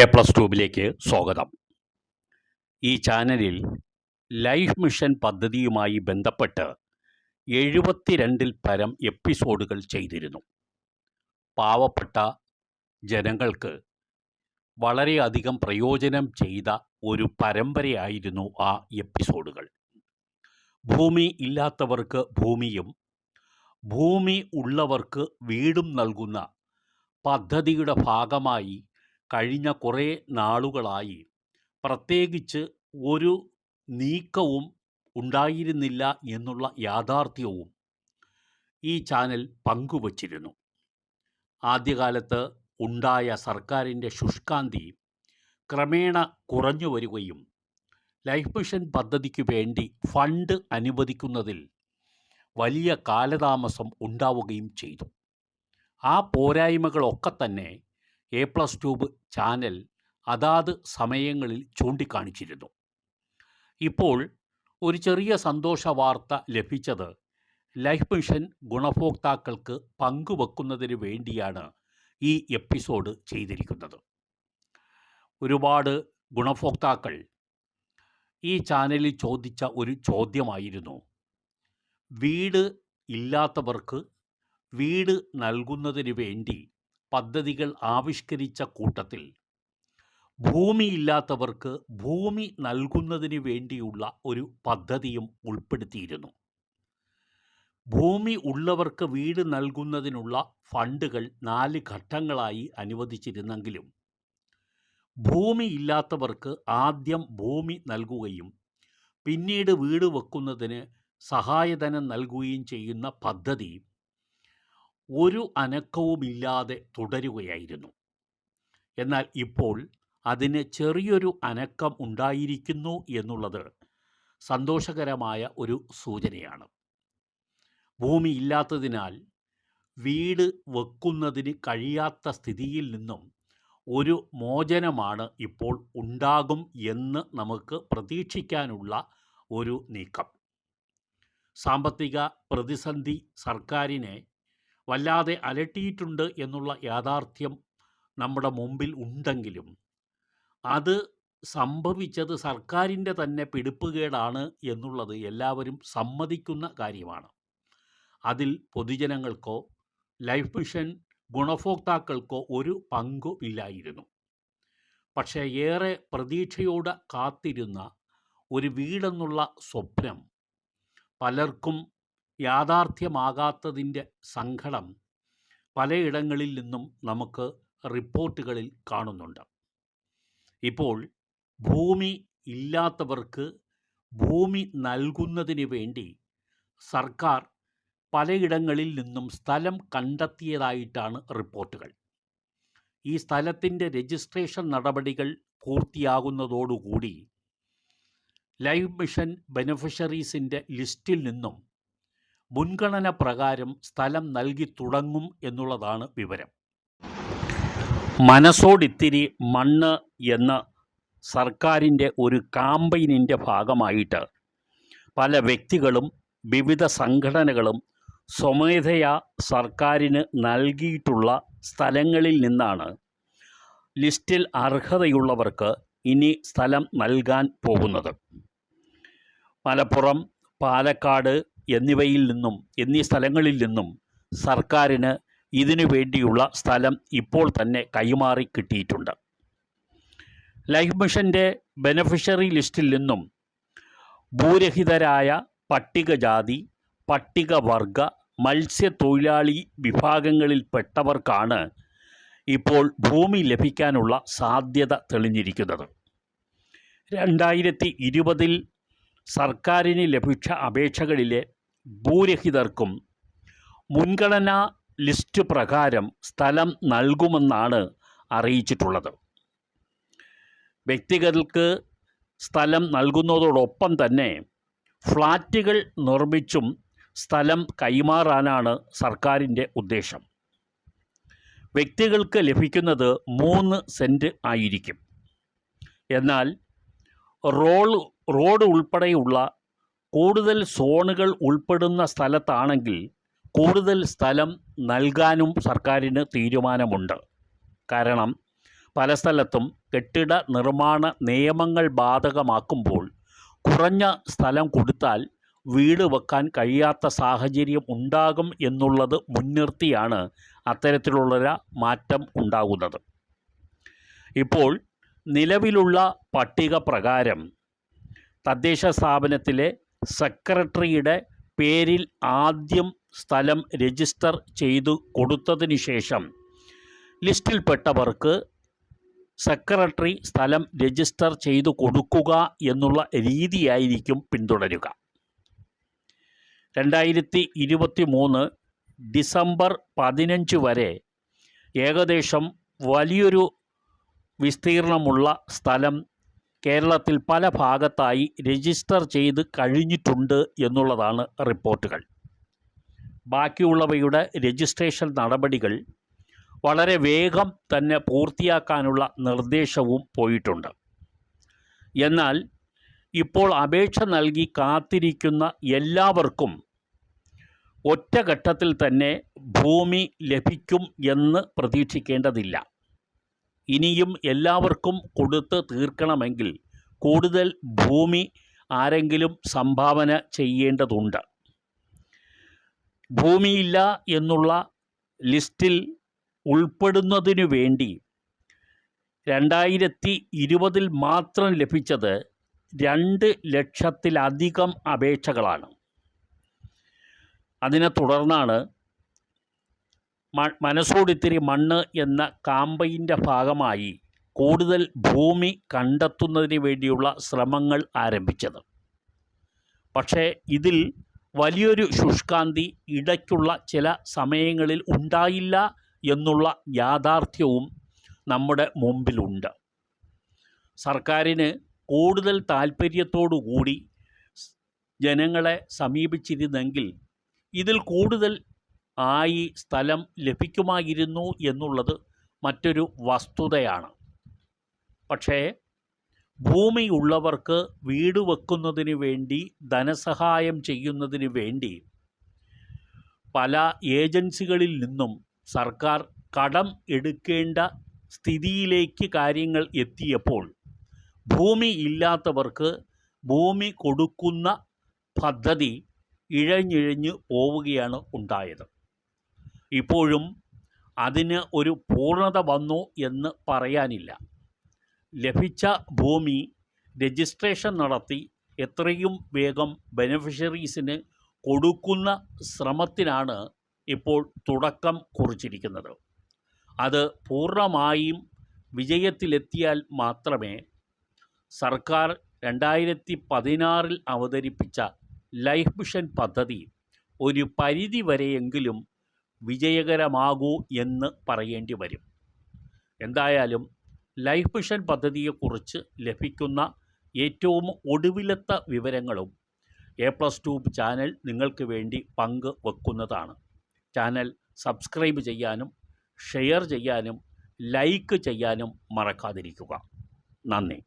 A plus ട്യൂബിലേക്ക് സ്വാഗതം. ഈ ചാനലിൽ ലൈഫ് മിഷൻ പദ്ധതിയുമായി ബന്ധപ്പെട്ട് എഴുപത്തിരണ്ടിൽ പരം എപ്പിസോഡുകൾ ചെയ്തിരുന്നു. പാവപ്പെട്ട ജനങ്ങൾക്ക് വളരെയധികം പ്രയോജനം ചെയ്ത ഒരു പരമ്പരയായിരുന്നു ആ എപ്പിസോഡുകൾ. ഭൂമി ഇല്ലാത്തവർക്ക് ഭൂമിയും ഭൂമി ഉള്ളവർക്ക് വീടും നൽകുന്ന പദ്ധതിയുടെ ഭാഗമായി കഴിഞ്ഞ കുറേ നാളുകളായി പ്രത്യേകിച്ച് ഒരു നീക്കവും ഉണ്ടായിരുന്നില്ല എന്നുള്ള യാഥാർത്ഥ്യവും ഈ ചാനൽ പങ്കുവച്ചിരുന്നു. ആദ്യകാലത്ത് ഉണ്ടായ സർക്കാരിന്റെ ശുഷ്കാന്തി ക്രമേണ കുറഞ്ഞു വരികയും ലൈഫ് മിഷൻ പദ്ധതിക്ക് വേണ്ടി ഫണ്ട് അനുവദിക്കുന്നതിൽ വലിയ കാലതാമസം ഉണ്ടാവുകയും ചെയ്തു. ആ പോരായ്മകളൊക്കെ തന്നെ എ പ്ലസ് ട്യൂബ് ചാനൽ അതാത് സമയങ്ങളിൽ ചൂണ്ടിക്കാണിച്ചിരുന്നു. ഇപ്പോൾ ഒരു ചെറിയ സന്തോഷ വാർത്ത ലഭിച്ചത് ലൈഫ് മിഷൻ ഗുണഭോക്താക്കൾക്ക് പങ്കുവെക്കുന്നതിന് വേണ്ടിയാണ് ഈ എപ്പിസോഡ് ചെയ്തിരിക്കുന്നത്. ഒരുപാട് ഗുണഭോക്താക്കൾ ഈ ചാനലിൽ ചോദിച്ച ഒരു ചോദ്യമായിരുന്നു. വീട് ഇല്ലാത്തവർക്ക് വീട് നൽകുന്നതിന് വേണ്ടി പദ്ധതികൾ ആവിഷ്കരിച്ച കൂട്ടത്തിൽ ഭൂമിയില്ലാത്തവർക്ക് ഭൂമി നൽകുന്നതിന് വേണ്ടിയുള്ള ഒരു പദ്ധതിയും ഉൾപ്പെടുത്തിയിരുന്നു. ഭൂമി ഉള്ളവർക്ക് വീട് നൽകുന്നതിനുള്ള ഫണ്ടുകൾ നാല് ഘട്ടങ്ങളായി അനുവദിച്ചിരുന്നെങ്കിലും ഭൂമി ഇല്ലാത്തവർക്ക് ആദ്യം ഭൂമി നൽകുകയും പിന്നീട് വീട് വെക്കുന്നതിന് സഹായധനം നൽകുകയും ചെയ്യുന്ന പദ്ധതി ഒരു അനക്കവുമില്ലാതെ തുടരുകയായിരുന്നു. എന്നാൽ ഇപ്പോൾ അതിന് ചെറിയൊരു അനക്കം ഉണ്ടായിരിക്കുന്നു എന്നുള്ളത് സന്തോഷകരമായ ഒരു സൂചനയാണ്. ഭൂമി ഇല്ലാത്തതിനാൽ വീട് വെക്കുന്നതിന് കഴിയാത്ത സ്ഥിതിയിൽ നിന്നും ഒരു മോചനമാണ് ഇപ്പോൾ ഉണ്ടാകും എന്ന് നമുക്ക് പ്രതീക്ഷിക്കാനുള്ള ഒരു നീക്കം. സാമ്പത്തിക പ്രതിസന്ധി സർക്കാരിനെ വല്ലാതെ അലട്ടിയിട്ടുണ്ട് എന്നുള്ള യാഥാർത്ഥ്യം നമ്മുടെ മുമ്പിൽ ഉണ്ടെങ്കിലും അത് സംഭവിച്ചത് സർക്കാരിന്റെ തന്നെ പിടിപ്പുകേടാണ് എന്നുള്ളത് എല്ലാവരും സമ്മതിക്കുന്ന കാര്യമാണ്. അതിൽ പൊതുജനങ്ങൾക്കോ ലൈഫ് മിഷൻ ഗുണഭോക്താക്കൾക്കോ ഒരു പങ്കു ഇല്ലായിരുന്നു. പക്ഷേ ഏറെ പ്രതീക്ഷയോടെ കാത്തിരുന്ന ഒരു വീടെന്നുള്ള സ്വപ്നം പലർക്കും യാഥാർത്ഥ്യമാകാത്തതിന്റെ സങ്കടം പലയിടങ്ങളിൽ നിന്നും നമുക്ക് റിപ്പോർട്ടുകളിൽ കാണുന്നുണ്ട്. ഇപ്പോൾ ഭൂമി ഇല്ലാത്തവർക്ക് ഭൂമി നൽകുന്നതിന് വേണ്ടി സർക്കാർ പലയിടങ്ങളിൽ നിന്നും സ്ഥലം കണ്ടെത്തിയതായിട്ടാണ് റിപ്പോർട്ടുകൾ. ഈ സ്ഥലത്തിന്റെ രജിസ്ട്രേഷൻ നടപടികൾ പൂർത്തിയാകുന്നതോടുകൂടി ലൈഫ് മിഷൻ ബെനഫിഷ്യറീസിന്റെ ലിസ്റ്റിൽ നിന്നും മുൻഗണന പ്രകാരം സ്ഥലം നൽകി തുടങ്ങും എന്നുള്ളതാണ് വിവരം. മനസ്സോടിത്തിരി മണ്ണ് എന്ന സർക്കാരിന്റെ ഒരു കാമ്പയിനിന്റെ ഭാഗമായിട്ട് പല വ്യക്തികളും വിവിധ സംഘടനകളും സ്വമേധയാ സർക്കാരിന് നൽകിയിട്ടുള്ള സ്ഥലങ്ങളിൽ നിന്നാണ് ലിസ്റ്റിൽ അർഹതയുള്ളവർക്ക് ഇനി സ്ഥലം നൽകാൻ പോകുന്നത്. മലപ്പുറം പാലക്കാട് എന്നിവയിൽ നിന്നും എന്നീ സ്ഥലങ്ങളിൽ നിന്നും സർക്കാരിന് ഇതിനു വേണ്ടിയുള്ള സ്ഥലം ഇപ്പോൾ തന്നെ കൈമാറി കിട്ടിയിട്ടുണ്ട്. ലൈഫ് മിഷന്റെ ബെനഫിഷ്യറി ലിസ്റ്റിൽ നിന്നും ഭൂരഹിതരായ പട്ടികജാതി പട്ടികവർഗ മത്സ്യത്തൊഴിലാളി വിഭാഗങ്ങളിൽപ്പെട്ടവർക്കാണ് ഇപ്പോൾ ഭൂമി ലഭിക്കാനുള്ള സാധ്യത തെളിഞ്ഞിരിക്കുന്നത്. രണ്ടായിരത്തി ഇരുപതിൽ സർക്കാരിന് ലഭിച്ച അപേക്ഷകളിലെ ഭൂരഹിതർക്കും മുൻഗണനാ ലിസ്റ്റ് പ്രകാരം സ്ഥലം നൽകുമെന്നാണ് അറിയിച്ചിട്ടുള്ളത്. വ്യക്തികൾക്ക് സ്ഥലം നൽകുന്നതോടൊപ്പം തന്നെ ഫ്ലാറ്റുകൾ നിർമ്മിച്ചും സ്ഥലം കൈമാറാനാണ് സർക്കാരിന്റെ ഉദ്ദേശം. വ്യക്തികൾക്ക് ലഭിക്കുന്നത് മൂന്ന് സെന്റ് ആയിരിക്കും. എന്നാൽ റോൾ റോഡ് ഉൾപ്പെടെയുള്ള കൂടുതൽ സോണുകൾ ഉൾപ്പെടുന്ന സ്ഥലത്താണെങ്കിൽ കൂടുതൽ സ്ഥലം നൽകാനും സർക്കാരിന് തീരുമാനമുണ്ട്. കാരണം പല സ്ഥലത്തും കെട്ടിട നിർമ്മാണ നിയമങ്ങൾ ബാധകമാക്കുമ്പോൾ കുറഞ്ഞ സ്ഥലം കൊടുത്താൽ വീട് വെക്കാൻ കഴിയാത്ത സാഹചര്യം ഉണ്ടാകും എന്നുള്ളത് മുൻനിർത്തിയാണ് അത്തരത്തിലുള്ളൊരു മാറ്റം ഉണ്ടാകുന്നത്. ഇപ്പോൾ നിലവിലുള്ള പട്ടിക പ്രകാരം തദ്ദേശ സ്ഥാപനത്തിലെ സെക്രട്ടറിയുടെ പേരിൽ ആദ്യം സ്ഥലം രജിസ്റ്റർ ചെയ്തു കൊടുത്തതിന് ശേഷം ലിസ്റ്റിൽപ്പെട്ടവർക്ക് സെക്രട്ടറി സ്ഥലം രജിസ്റ്റർ ചെയ്തു കൊടുക്കുക എന്നുള്ള രീതിയായിരിക്കും പിന്തുടരുക. രണ്ടായിരത്തി ഇരുപത്തി മൂന്ന് ഡിസംബർ പതിനഞ്ച് വരെ ഏകദേശം വലിയൊരു വിസ്തീർണമുള്ള സ്ഥലം കേരളത്തിൽ പല ഭാഗത്തായി രജിസ്റ്റർ ചെയ്ത് കഴിഞ്ഞിട്ടുണ്ട് എന്നുള്ളതാണ് റിപ്പോർട്ടുകൾ. ബാക്കിയുള്ളവയുടെ രജിസ്ട്രേഷൻ നടപടികൾ വളരെ വേഗം തന്നെ പൂർത്തിയാക്കാനുള്ള നിർദ്ദേശവും പോയിട്ടുണ്ട്. എന്നാൽ ഇപ്പോൾ അപേക്ഷ നൽകി കാത്തിരിക്കുന്ന എല്ലാവർക്കും ഒറ്റഘട്ടത്തിൽ തന്നെ ഭൂമി ലഭിക്കും എന്ന് പ്രതീക്ഷിക്കേണ്ടതില്ല. ഇനിയും എല്ലാവർക്കും കൊടുത്ത് തീർക്കണമെങ്കിൽ കൂടുതൽ ഭൂമി ആരെങ്കിലും സംഭാവന ചെയ്യേണ്ടതുണ്ട്. ഭൂമിയില്ല എന്നുള്ള ലിസ്റ്റിൽ ഉൾപ്പെടുന്നതിനു വേണ്ടി രണ്ടായിരത്തി ഇരുപതിൽ മാത്രം ലഭിച്ചത് രണ്ട് ലക്ഷത്തിലധികം അപേക്ഷകളാണ്. അതിനെ തുടർന്നാണ് മനസ്സോടിത്തിരി മണ്ണ് എന്ന കാമ്പയിന്റെ ഭാഗമായി കൂടുതൽ ഭൂമി കണ്ടെത്തുന്നതിന് വേണ്ടിയുള്ള ശ്രമങ്ങൾ ആരംഭിച്ചത്. പക്ഷേ ഇതിൽ വലിയൊരു ശുഷ്കാന്തി ഇടയ്ക്കുള്ള ചില സമയങ്ങളിൽ ഉണ്ടായില്ല എന്നുള്ള യാഥാർത്ഥ്യവും നമ്മുടെ മുമ്പിലുണ്ട്. സർക്കാരിന് കൂടുതൽ താല്പര്യത്തോടുകൂടി ജനങ്ങളെ സമീപിച്ചിരുന്നെങ്കിൽ ഇതിൽ കൂടുതൽ ആയി സ്ഥലം ലഭിക്കുമായിരുന്നു എന്നുള്ളത് മറ്റൊരു വസ്തുതയാണ്. പക്ഷേ ഭൂമിയുള്ളവർക്ക് വീട് വെക്കുന്നതിന് വേണ്ടി ധനസഹായം ചെയ്യുന്നതിന് വേണ്ടി പല ഏജൻസികളിൽ നിന്നും സർക്കാർ കടം എടുക്കേണ്ട സ്ഥിതിയിലേക്ക് കാര്യങ്ങൾ എത്തിയപ്പോൾ ഭൂമി ഇല്ലാത്തവർക്ക് ഭൂമി കൊടുക്കുന്ന പദ്ധതി ഇഴഞ്ഞിഴഞ്ഞ് പോവുകയാണ് ഉണ്ടായത്. ഇപ്പോഴും അതിന് ഒരു പൂർണത വന്നു എന്ന് പറയാനില്ല. ലഭിച്ച ഭൂമി രജിസ്ട്രേഷൻ നടത്തി എത്രയും വേഗം ബെനഫിഷ്യറീസിന് കൊടുക്കുന്ന ശ്രമത്തിനാണ് ഇപ്പോൾ തുടക്കം കുറിച്ചിരിക്കുന്നത്. അത് പൂർണമായും വിജയത്തിലെത്തിയാൽ മാത്രമേ സർക്കാർ രണ്ടായിരത്തി പതിനാറിൽ അവതരിപ്പിച്ച ലൈഫ് മിഷൻ പദ്ധതി ഒരു പരിധി വരെയെങ്കിലും വിജയകരമാകൂ എന്ന് പറയേണ്ടി വരും. എന്തായാലും ലൈഫ് മിഷൻ പദ്ധതിയെക്കുറിച്ച് ലഭിക്കുന്ന ഏറ്റവും ഒടുവിലത്തെ വിവരങ്ങളും എ പ്ലസ് ടു ചാനൽ നിങ്ങൾക്ക് വേണ്ടി പങ്ക് വെക്കുന്നതാണ്. ചാനൽ സബ്സ്ക്രൈബ് ചെയ്യാനും ഷെയർ ചെയ്യാനും ലൈക്ക് ചെയ്യാനും മറക്കാതിരിക്കുക. നന്ദി.